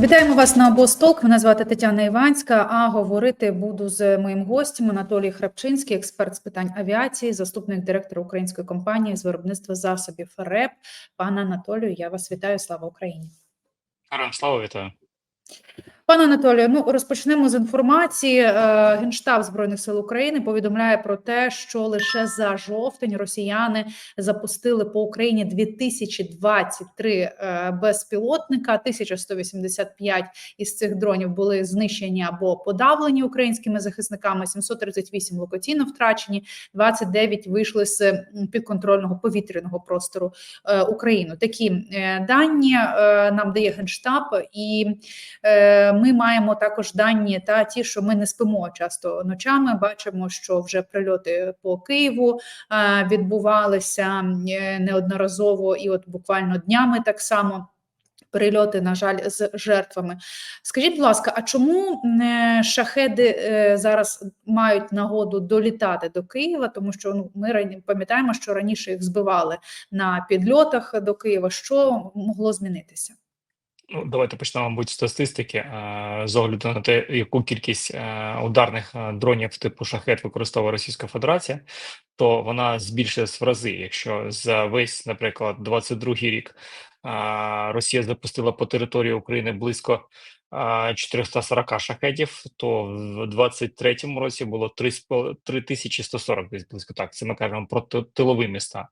Вітаємо вас на Бостолк. Мене звати Тетяна Іванська. А говорити буду з моїм гостем Анатолій Храпчинський, експерт з питань авіації, заступник директора української компанії з виробництва засобів РЕП. Пане Анатолію, я вас вітаю. Слава Україні. Слава вітаю. Пане Анатолію, ну розпочнемо з інформації. Е, Генштаб збройних сил України повідомляє про те, що лише за жовтень росіяни запустили по Україні 2023 е, безпілотника. 1185 із цих дронів були знищені або подавлені українськими захисниками. 738 локаційно втрачені, 29 вийшли з підконтрольного повітряного простору е, України. Такі дані нам дає генштаб і. Ми маємо також дані та ті, що ми не спимо часто ночами. Бачимо, що вже прильоти по Києву е, відбувалися е, неодноразово, і от буквально днями так само. Перельоти, на жаль, з жертвами. Скажіть, будь ласка, а чому е, шахеди зараз мають нагоду долітати до Києва? Тому що ну, ми пам'ятаємо, що раніше їх збивали на підльотах до Києва. Що могло змінитися? Ну, давайте почнемо, мабуть, статистики. Е, З огляду на те, яку кількість е, ударних е, дронів типу шахет використовує Російська Федерація, то вона збільшилась в рази. Якщо за весь, наприклад, 22-й рік Росія запустила по території України близько 440 шахетів, то в 23-му році було 3,5 3140, десь близько так. Це ми кажемо про тилові міста.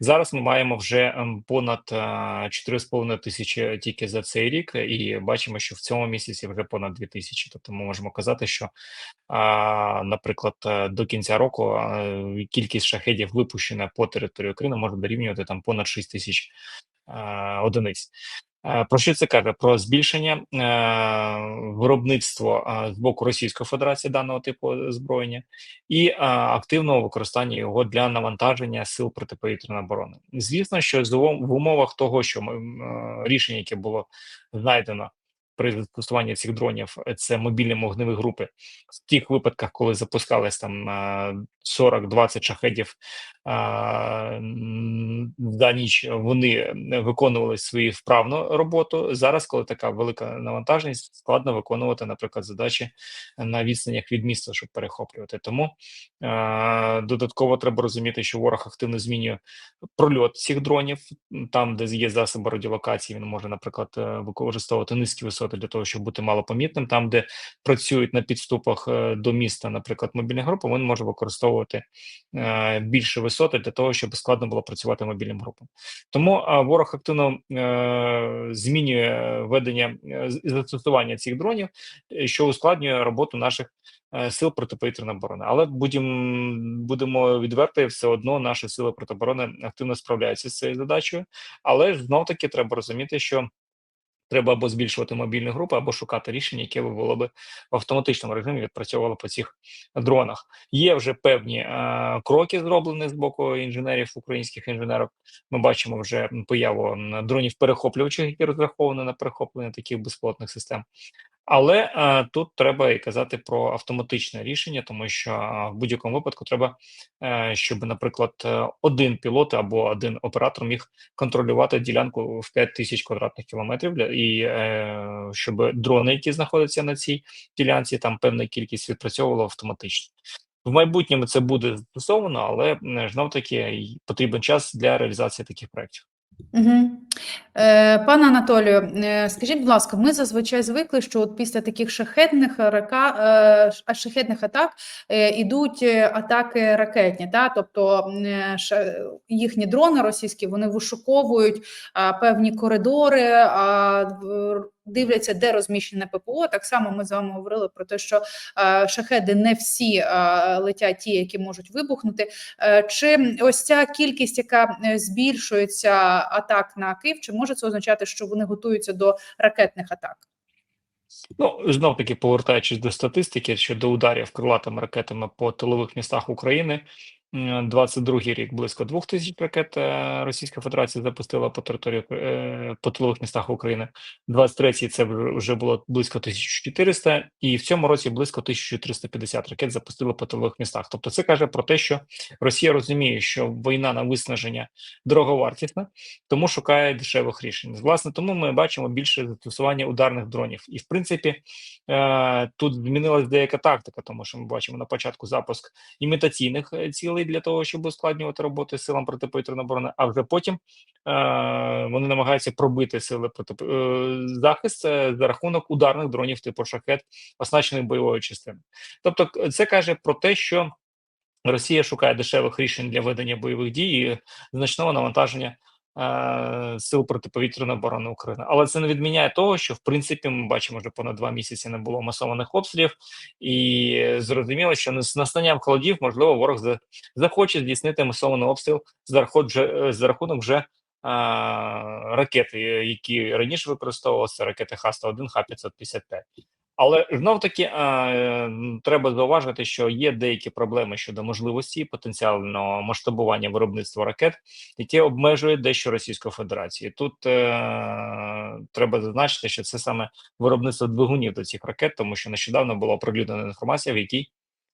Зараз ми маємо вже ем, понад е, 4,5 тисячі тільки за цей рік, і бачимо, що в цьому місяці вже понад 2 тисячі. Тобто ми можемо казати, що, наприклад, е, до кінця року е, кількість шахедів випущена по території України може дорівнювати там понад 6 тисяч е, одиниць. Е, Про що це каже? Про збільшення е, виробництва е, з боку Російської Федерації даного типу зброєння і активного використання його для навантаження сил протиповітряної оборони. Звісно, що в умовах того, що ми, рішення, яке було знайдено при застосуванні цих дронів, е, це мобільні вогневі групи. В тих випадках, коли запускались там е, 40-20 шахедів е, за ніч, вони е, виконували свою вправну роботу. Зараз, коли така велика навантаженість, складно виконувати, наприклад, задачі на відстанях від міста, щоб перехоплювати. Тому е, додатково треба розуміти, що ворог активно змінює прольот цих дронів. Там, де є засоби радіолокації, він може, наприклад, е, використовувати низькі висоти для того, щоб бути малопомітним. Там, де працюють на підступах е, до міста, наприклад, мобільні групи, він може використовувати е, більше висоти для того, щоб складно було працювати мобільним групам. Тому ворог активно е, змінює ведення застосування цих дронів, що ускладнює роботу наших сил протиповітряної оборони. Але будемо будемо відверті, все одно наші сили протиоборони активно справляються з цією задачею. Але знов таки треба розуміти, що треба або збільшувати мобільні групи, або шукати рішення, яке би було б в автоматичному режимі відпрацьовувало по цих дронах. Є вже певні е, кроки зроблені з боку інженерів, українських інженерів. Ми бачимо вже появу дронів перехоплювачих, які розраховані на перехоплення таких безпілотних систем. Але е, тут треба і казати про автоматичне рішення, тому що е, в будь-якому випадку треба, е, щоб, наприклад, один пілот або один оператор міг контролювати ділянку в 5 тисяч квадратних кілометрів, і е, щоб дрони, які знаходяться на цій ділянці, там певна кількість відпрацьовувала автоматично. В майбутньому це буде застосовано, але знов таки потрібен час для реалізації таких проєктів. Угу. Пане Анатолію, е, скажіть, будь ласка, ми зазвичай звикли, що от після таких шахетних рака, е, шахетних атак ідуть атаки ракетні, та? тобто їхні дрони російські вони вишуковують певні коридори, дивляться, де розміщене ППО. Так само ми з вами говорили про те, що е, шахеди не всі е, летять ті, які можуть вибухнути. Е, Чи ось ця кількість, яка збільшується атак на Київ, чи може це означати, що вони готуються до ракетних атак? Ну, знов таки повертаючись до статистики щодо ударів крилатими ракетами по тилових містах України, М, 22-й рік близько 2 тисяч ракет е, Російська Федерація запустила по території е, по тилових містах України. 23-й це вже було близько 1400, і в цьому році близько 1350 ракет запустили по тилових містах. Тобто, це каже про те, що Росія розуміє, що війна на виснаження дороговартісна, тому шукає дешевих рішень. Власне, тому ми бачимо більше застосування ударних дронів. І в принципі, е, тут змінилась деяка тактика, тому що ми бачимо на початку запуск імітаційних е, цілей для того, щоб ускладнювати роботи силам протиповітряної оборони, а вже потім е, вони намагаються пробити сили проти е, захист е, за рахунок ударних дронів типу шахет, оснащених бойовою частиною. Тобто, це каже про те, що Росія шукає дешевих рішень для ведення бойових дій і значного навантаження сил протиповітряної оборони України. Але це не відміняє того, що в принципі ми бачимо, вже понад два місяці не було масованих обстрілів, і зрозуміло, що з настанням холодів можливо ворог захоче здійснити масований обстріл за е, рахунок вже. е, Ракети, які раніше використовувалися, ракети Х-101, Х-555. Але знов таки треба зауважити, що є деякі проблеми щодо можливості потенціального масштабування виробництва ракет, які обмежує дещо Російську Федерацію. Тут е, треба зазначити, що це саме виробництво двигунів до цих ракет, тому що нещодавно була оприлюднена інформація, в якій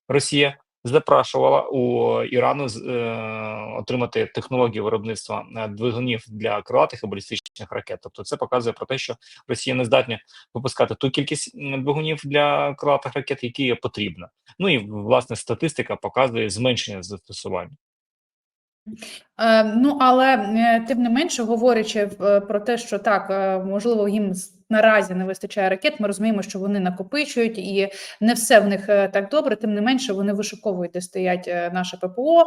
Росія запрашувала у Ірану е, отримати технологію виробництва е, двигунів для крилатих і балістичних ракет. Тобто, це показує про те, що Росія не здатна випускати ту кількість двигунів для крилатих ракет, які є потрібна. Ну і власне статистика показує зменшення застосування. Е, ну але тим не менше, говорячи про те, що так можливо їм наразі не вистачає ракет. Ми розуміємо, що вони накопичують, і не все в них е, так добре. Тим не менше, вони вишуковують, де стоять е, наше ППО,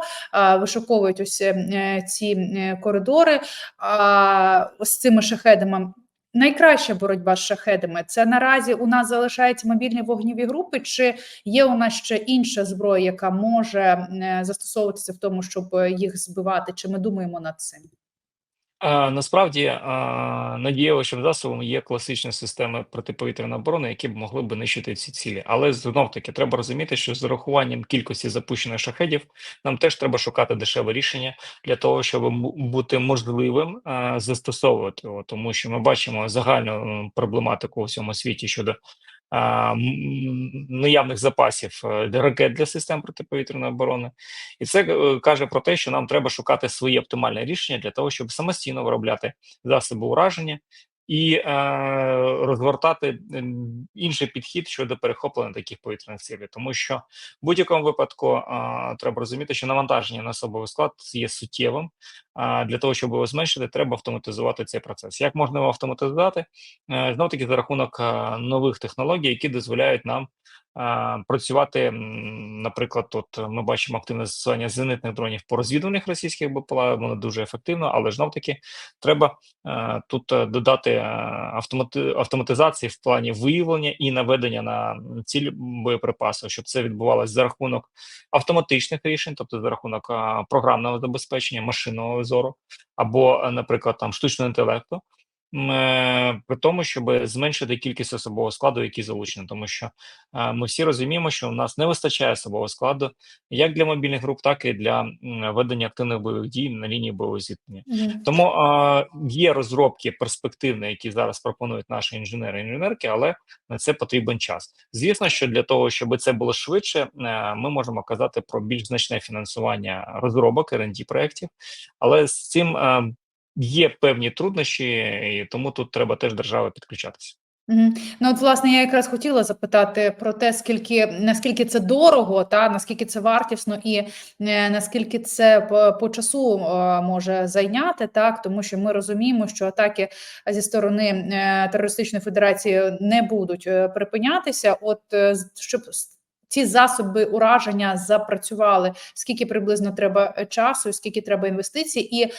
вишуковують ось е, ці е, коридори. А ось цими шахедами. Найкраща боротьба з шахедами це наразі у нас залишаються мобільні вогніві групи, чи є у нас ще інша зброя, яка може е, застосовуватися в тому, щоб е, їх збивати? Чи ми думаємо над цим? Насправді а, надієвим засобом є класичні системи протиповітряної оборони, які б могли б нищити ці цілі. Але знов таки треба розуміти, що з урахуванням кількості запущених шахедів нам теж треба шукати дешеве рішення для того, щоб бути можливим застосовувати його, тому що ми бачимо загальну проблематику у всьому світі щодо. Наявних запасів е, ракет для систем протиповітряної оборони, і це е, каже про те, що нам треба шукати свої оптимальне рішення для того, щоб самостійно виробляти засоби ураження і е, розгортати інший підхід щодо перехоплення таких повітряних цілей. Тому що в будь-якому випадку е, треба розуміти, що навантаження на особовий склад є суттєвим. А для того, щоб його зменшити, треба автоматизувати цей процес. Як можна його автоматизувати? Е, Знов таки за рахунок нових технологій, які дозволяють нам працювати, наприклад, тут ми бачимо активне застосування зенитних дронів по розвідувальних російських БПЛА, воно дуже ефективно, але знов таки треба е, тут е, додати е, автомати, автоматизації в плані виявлення і наведення на ціль боєприпасу, щоб це відбувалося за рахунок автоматичних рішень, тобто за рахунок е, програмного забезпечення, машинного зору, або, е, наприклад, там штучного інтелекту. Е, При тому, щоб зменшити кількість особового складу, який залучений, тому що е, ми всі розуміємо, що у нас не вистачає особового складу як для мобільних груп, так і для ведення активних бойових дій на лінії бойового зіткнення. Тому е, є розробки перспективні, які зараз пропонують наші інженери і інженерки, але на це потрібен час. Звісно, що для того, щоб це було швидше, ми можемо казати про більш значне фінансування розробок R&D проєктів, але з цим є певні труднощі, і тому тут треба теж держава підключатися. Ну, от, власне, я якраз хотіла запитати про те, скільки наскільки це дорого, та наскільки це вартісно, і е, наскільки це по, по часу е, може зайняти, так тому що ми розуміємо, що атаки зі сторони е, терористичної федерації не будуть е, припинятися. От е, щоб ці засоби ураження запрацювали, скільки приблизно треба е, часу, скільки треба інвестицій, і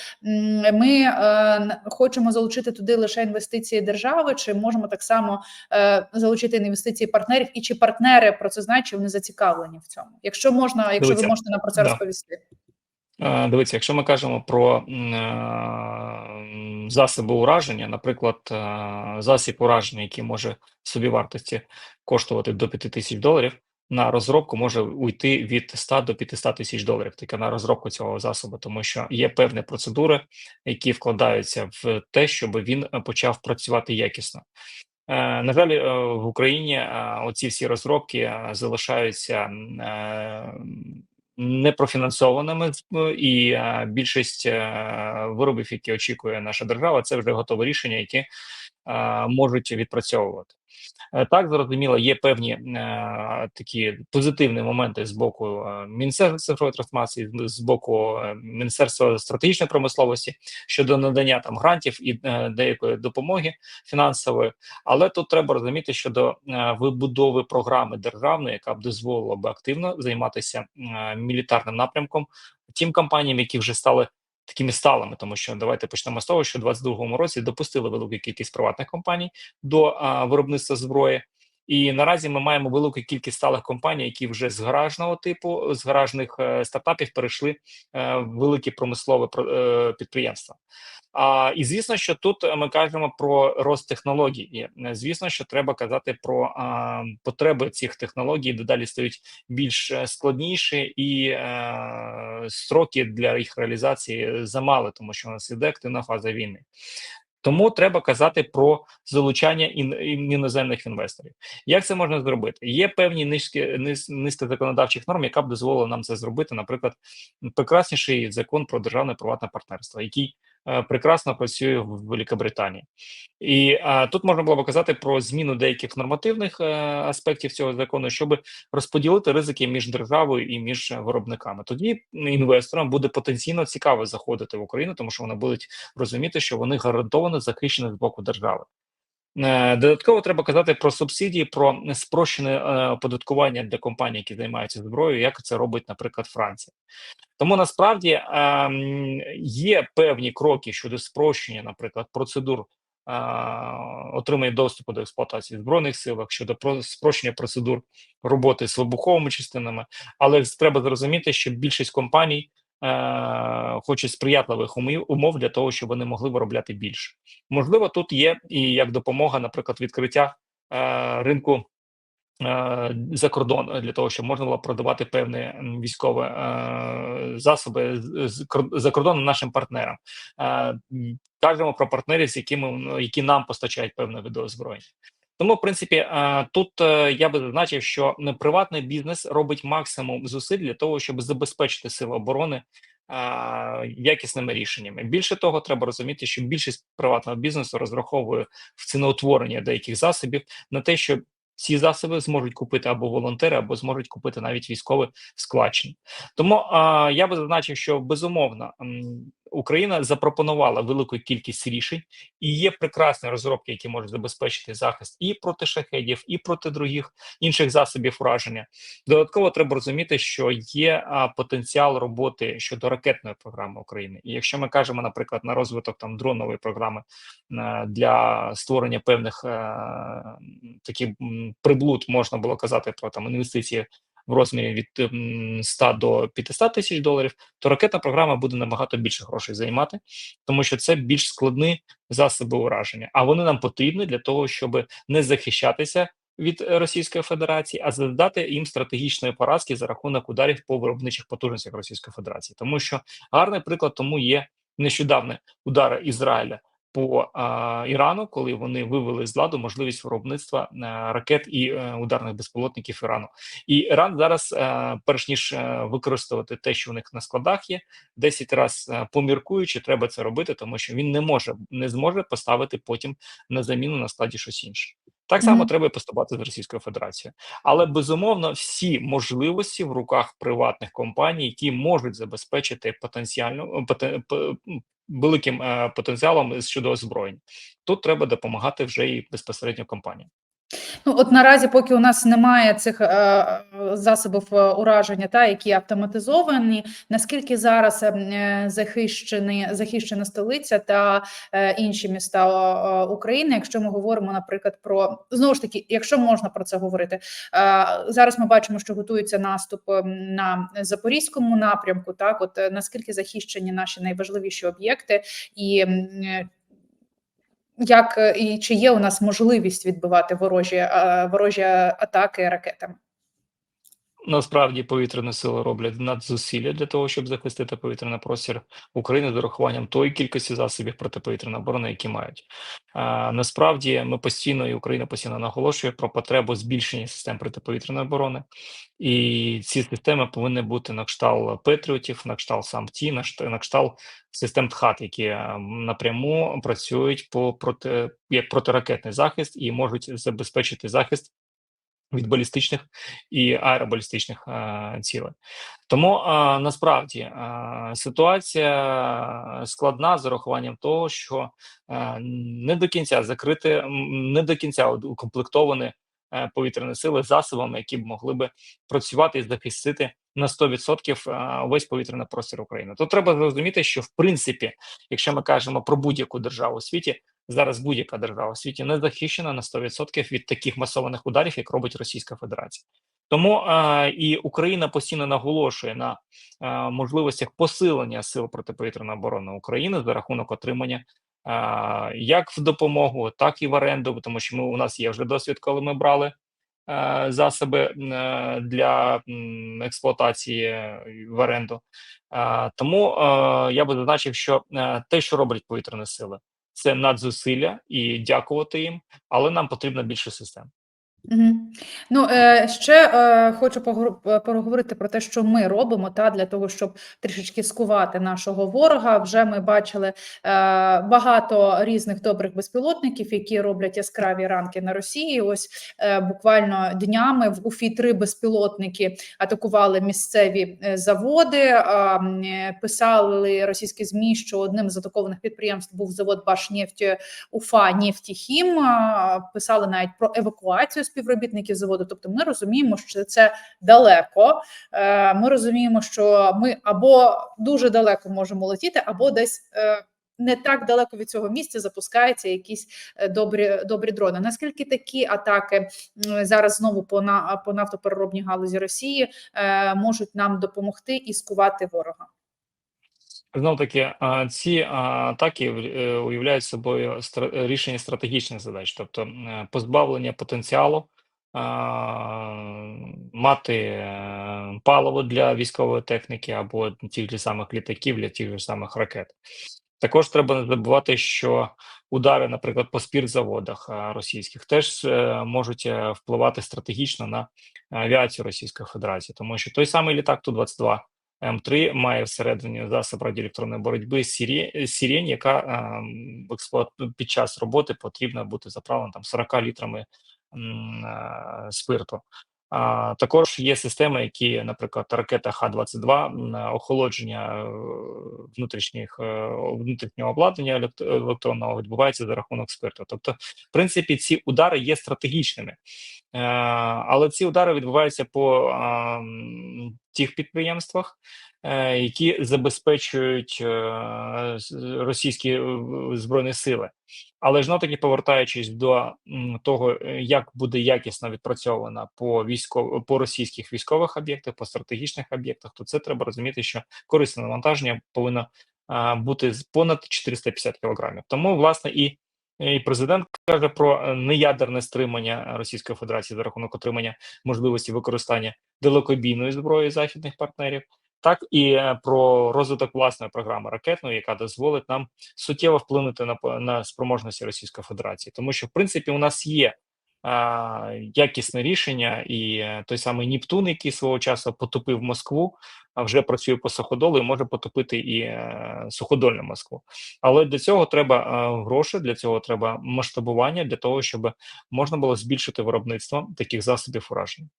ми е, хочемо залучити туди лише інвестиції держави, чи можемо так само е, залучити інвестиції партнерів, і чи партнери про це знають, чи вони зацікавлені в цьому? Якщо можна, якщо ви можете нам про це да. розповісти. Е, Дивіться, якщо ми кажемо про е, засоби ураження, наприклад, е, засіб ураження, який може в собівартості коштувати до 5 тисяч доларів, на розробку може уйти від 100 до 500 тисяч доларів тільки на розробку цього засобу, тому що є певні процедури, які вкладаються в те, щоб він е, почав працювати якісно. Е, На жаль, е, в Україні оці всі розробки залишаються непрофінансованими і більшість виробів, які очікує наша держава, це вже готове рішення, які можуть відпрацьовувати. Е, Так, зрозуміло, є певні е, такі позитивні моменти з боку е, Міністерства цифрової трансформації, з- боку Міністерства стратегічної промисловості щодо надання там грантів і деякої допомоги фінансової. Але тут треба розуміти щодо вибудови програми державної, яка б дозволила б активно займатися мілітарним напрямком тим компаніям, які вже стали такими сталими, тому що давайте почнемо з того, що в 22-му році допустили велику кількість приватних компаній до а, виробництва зброї. І наразі ми маємо велику кількість сталих компаній, які вже з гаражного типу, з гаражних е, стартапів перейшли е, в великі промислові е, підприємства. А, і звісно, що тут ми кажемо про рост технологій. І, звісно, що треба казати про а, потреби цих технологій, дедалі стають більш складніші, і е, строки для їх реалізації замали, тому що у нас іде активна фаза війни. Тому треба казати про залучання ін, ін- іноземних інвесторів. Як це можна зробити? Є певні низки низ, низки законодавчих норм, яка б дозволила нам це зробити. Наприклад, прекрасніший закон про державне приватне партнерство, який прекрасно працює в Великобританії. І а, тут можна було б казати про зміну деяких нормативних а, аспектів цього закону, щоб розподілити ризики між державою і між е, виробниками. Тоді інвесторам буде потенційно цікаво заходити в Україну, тому що вони будуть розуміти, що вони гарантовано захищені з боку держави. Е, Додатково треба казати про субсидії, про спрощене е, оподаткування для компаній, які займаються зброєю, як це робить, наприклад, Франція. Тому насправді ем, є певні кроки щодо спрощення, наприклад, процедур е, отримання доступу до експлуатації в збройних силах, щодо про спрощення процедур роботи з вибуховими частинами. Але треба зрозуміти, що більшість компаній е, хочуть сприятливих умов для того, щоб вони могли виробляти більше. Можливо, тут є і як допомога, наприклад, відкриття е, ринку. е, За кордон для того, щоб можна було продавати певні військові засоби за кордоном нашим партнерам. Кажемо про партнерів, з якими ну, які нам постачають певне видоозброєння. Тому, в принципі, е, тут е, я би зазначив, що м, приватний бізнес робить максимум зусиль для того, щоб забезпечити сили оборони е, якісними рішеннями. Більше того, треба розуміти, що більшість приватного бізнесу розраховує в ціноутворення деяких засобів на те, що ці засоби зможуть купити або волонтери, або зможуть купити навіть військові складчини. Тому я би зазначив, що безумовно Україна запропонувала велику кількість рішень, і є прекрасні розробки, які можуть забезпечити захист і проти шахедів, і проти других інших засобів ураження. Додатково треба розуміти, що є а, потенціал роботи щодо ракетної програми України. І якщо ми кажемо, наприклад, на розвиток там дронової програми е, для створення певних е, таких приблуд, можна було казати про там інвестиції в розмірі від м, 100 до 500 тисяч доларів, то ракетна програма буде набагато більше грошей займати, тому що це більш складні засоби ураження. А вони нам потрібні для того, щоб не захищатися від е, Російської Федерації, а завдати їм стратегічної поразки за рахунок ударів по виробничих потужностях Російської Федерації, тому що гарний приклад тому є нещодавні удари Ізраїля по а, Ірану, коли вони вивели з ладу можливість виробництва а, ракет і а, ударних безпілотників Ірану. І Іран зараз, а, перш ніж е, використовувати те, що в них на складах є, 10 разів е, поміркуючи, треба це робити, тому що він не може не зможе поставити потім на заміну на складі щось інше. Так само Мгм. треба і поступати з Російською Федерацією, але безумовно всі можливості в руках приватних компаній, які можуть забезпечити потенціально потен, великим е, потенціалом щодо озброєнь. Тут треба допомагати вже і безпосередньо компаніям. Ну, от наразі, поки у нас немає цих е, засобів е, ураження, та які автоматизовані, наскільки зараз е, захищені захищена столиця та е, інші міста е, України, якщо ми говоримо, наприклад, про знову ж таки, якщо можна про це говорити, е, зараз ми бачимо, що готується наступ е, на запорізькому напрямку. Так, от е, наскільки захищені наші найважливіші об'єкти, і як е, і чи є у нас можливість відбивати ворожі е, ворожі атаки ракетами? Насправді повітряні сили роблять надзусилля для того, щоб захистити повітряний простір України з урахуванням тої кількості засобів протиповітряної оборони, які мають. А, насправді ми постійно і Україна постійно наголошує про потребу збільшення систем протиповітряної оборони, і ці системи повинні бути на кшталт Петріотів, на кшталт САМТІ, на кшталт- систем ТХАТ, які е, напряму працюють по проти як протиракетний захист і можуть забезпечити захист від балістичних і аеробалістичних е, цілей. Тому е, насправді е, ситуація складна з урахуванням того, що не до кінця закрити, не до кінця укомплектовані повітряні сили засобами, які б могли би працювати і захистити на 100% е, весь повітряний простір України. То треба зрозуміти, що в принципі, якщо ми кажемо про будь-яку державу у світі, зараз будь-яка держава у світі не захищена на 100% від таких масованих ударів, як робить Російська Федерація. Тому е, і Україна постійно наголошує на е, можливостях посилення сил протиповітряної оборони України за рахунок отримання е, як в допомогу, так і в оренду, тому що ми у нас є вже досвід, коли ми брали е, засоби е, для експлуатації в оренду. Е, тому е, я би зазначив, що е, те, що роблять повітряні сили, це надзусилля і дякувати їм, але нам потрібно більше систем. Ну, е, ще е, хочу е, поговорити про те, що ми робимо та для того, щоб трішечки скувати нашого ворога. Вже ми бачили багато різних добрих безпілотників, які роблять яскраві ранки на Росії. Ось буквально днями в Уфі три безпілотники атакували місцеві заводи. Писали російські змі, що одним з атакованих підприємств був завод Башнефть Уфа Нефтіхім. Писали навіть про евакуацію співробітників заводу. Тобто, ми розуміємо, що це далеко. Е, Ми розуміємо, що ми або дуже далеко можемо летіти, або десь. е, Не так далеко від цього місця запускаються якісь е, добрі добрі дрони. Наскільки такі атаки зараз знову по на по нафтопереробній галузі Росії можуть нам допомогти і скувати ворога? Знов таки, ці атаки е, уявляють собою рішення стратегічних задач, тобто е, позбавлення потенціалу, мати е, паливо для військової техніки або тих же самих літаків, для тих же самих ракет. Також треба не забувати, що удари, наприклад, по спіртзаводах російських теж можуть впливати стратегічно на авіацію Російської Федерації, тому що той самий літак Ту-22 М3 має всередині засоб радіоелектронної боротьби сірень, яка ем, в експлуат... під час роботи потрібна бути заправлена там 40 літрами е, спирту. Також є системи, які, наприклад, ракета Х-22, м, охолодження е, внутрішніх е, внутрішнього обладнання електронного відбувається за рахунок спирту. Тобто, в принципі, ці удари є стратегічними. Е, але ці удари відбуваються по тих підприємствах, е, які забезпечують е, російські е, збройні сили. Але ж таки повертаючись до того, е, як буде якісно відпрацьована по військов... по російських військових об'єктах, по стратегічних об'єктах, то це треба розуміти, що корисне навантаження повинно бути понад 450 кілограмів. Тому, власне, і і президент каже про е, неядерне стримання Російської Федерації за рахунок отримання можливості використання далекобійної зброї західних партнерів, так і е, про розвиток власної програми ракетної, яка дозволить нам суттєво вплинути на на спроможності Російської Федерації, тому що в принципі у нас є. Якісне рішення, і е, той самий Нептун, який свого часу потопив Москву, а вже працює по суходолу і може потопити і е, суходольну Москву. Але для цього треба е, гроші, для цього треба масштабування, для того, щоб можна було збільшити виробництво таких засобів ураження.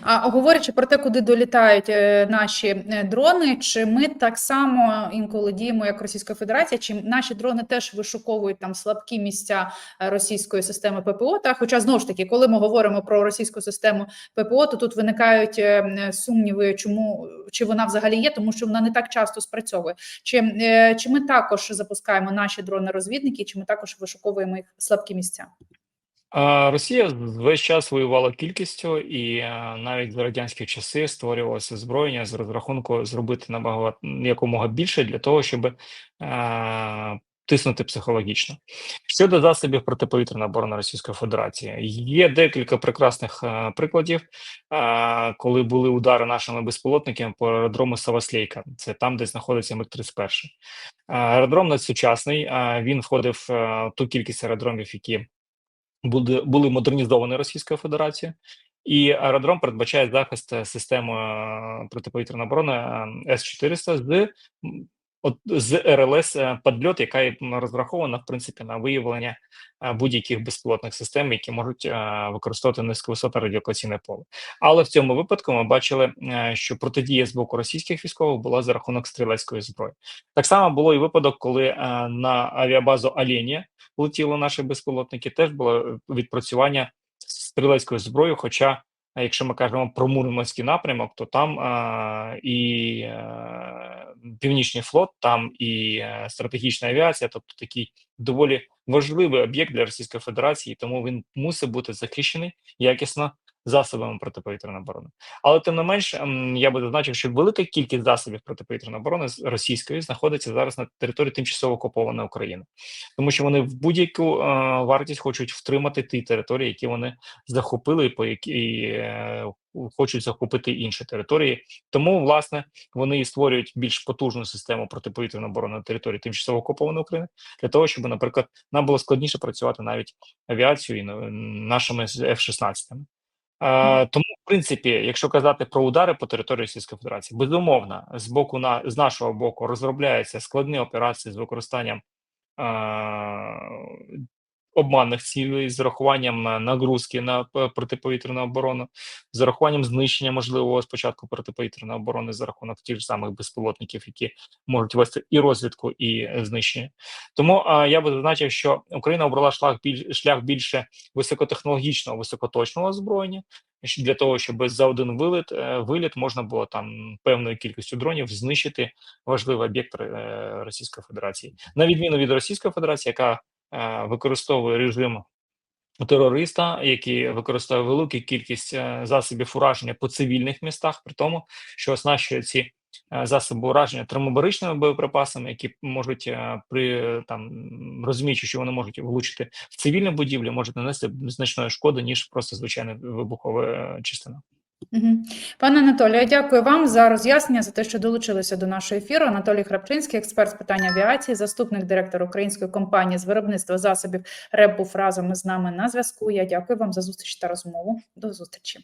А говорячи про те, куди долітають е, наші е, дрони, чи ми так само інколи діємо, як Російська Федерація, чи наші дрони теж вишуковують там слабкі місця е, російської системи ППО? Та хоча знову ж таки, коли ми говоримо про російську систему ППО, то тут виникають сумніви, чому чи вона взагалі є, тому що вона не так часто спрацьовує. Чи, чи ми також запускаємо наші дрони-розвідники, чи ми також вишуковуємо їх слабкі місця? Росія весь час воювала кількістю, і е, навіть за радянські часи створювалося зброєння з розрахунку зробити набагато якомога більше для того, щоб е, тиснути психологічно. Щодо засобів протиповітряної оборони Російської Федерації, є декілька прекрасних е, прикладів, е, коли були удари нашими безпілотниками по аеродрому Саваслейка. Це там, де знаходиться Миг 31 Аеродром надсучасний. е, Він входив е, в ту кількість аеродромів, які були, були модернізовані Російською Федерацією. І аеродром передбачає захист е, системи е, протиповітряної оборони е, С-400 з м, от з РЛС е, «Падльот», яка розрахована в принципі на виявлення е, будь-яких безпілотних систем, які можуть е, використовувати низьковисотне радіолокаційне поле. Але в цьому випадку ми бачили, що протидія з боку російських військових була за рахунок стрілецької зброї. Так само було і випадок, коли на авіабазу Аленія летіли наші безпілотники. Теж було відпрацювання стрілецькою зброєю. Хоча, якщо ми кажемо про Мурманський напрямок, то там е, і е, Північний флот, там і е, стратегічна авіація, тобто такий доволі важливий об'єкт для Російської Федерації, тому він мусить бути захищений якісно засобами протиповітряної оборони. Але тим не менш, я би зазначив, що велика кількість засобів протиповітряної оборони з- російської знаходиться зараз на території тимчасово окупованої України, тому що вони в будь-яку е, вартість хочуть втримати ті території, які вони захопили, і по які е, хочуть захопити інші території. Тому власне вони і створюють більш потужну систему протиповітряної оборони на території тимчасово окупованої України для того, щоб, наприклад, нам було складніше працювати навіть авіацією і нашими F-16. Е, тому, в принципі, якщо казати про удари по території Російської Федерації, безумовно, з боку на з нашого боку розробляються складні операції з використанням е, обманних цілей, з урахуванням е, нагрузки на протиповітряну оборону, з урахуванням знищення можливого спочатку протиповітряної оборони за рахунок тих ж самих безпілотників, які можуть вести і розвідку, і е, знищення. Тому е, я би зазначив, що Україна обрала шлях біль шлях більше високотехнологічного, високоточного озброєння для того, щоб за один виліт е, виліт можна було там певною кількістю дронів знищити важливий об'єкт е, Російської Федерації, на відміну від Російської Федерації, яка е, використовує режим терориста, який використовує велику кількість е, засобів ураження по цивільних містах, при тому, що оснащує ці е, засоби ураження термобаричними боєприпасами, які можуть е, при там розуміючи, що вони можуть влучити в цивільні будівлі, можуть нанести значної шкоди ніж просто звичайна вибухова е, частина. Пане Анатолію, дякую вам за роз'яснення, за те, що долучилися до нашого ефіру. Анатолій Храпчинський, експерт з питань авіації, заступник директора української компанії з виробництва засобів РЕБ був разом із нами на зв'язку. Я дякую вам за зустріч та розмову. До зустрічі.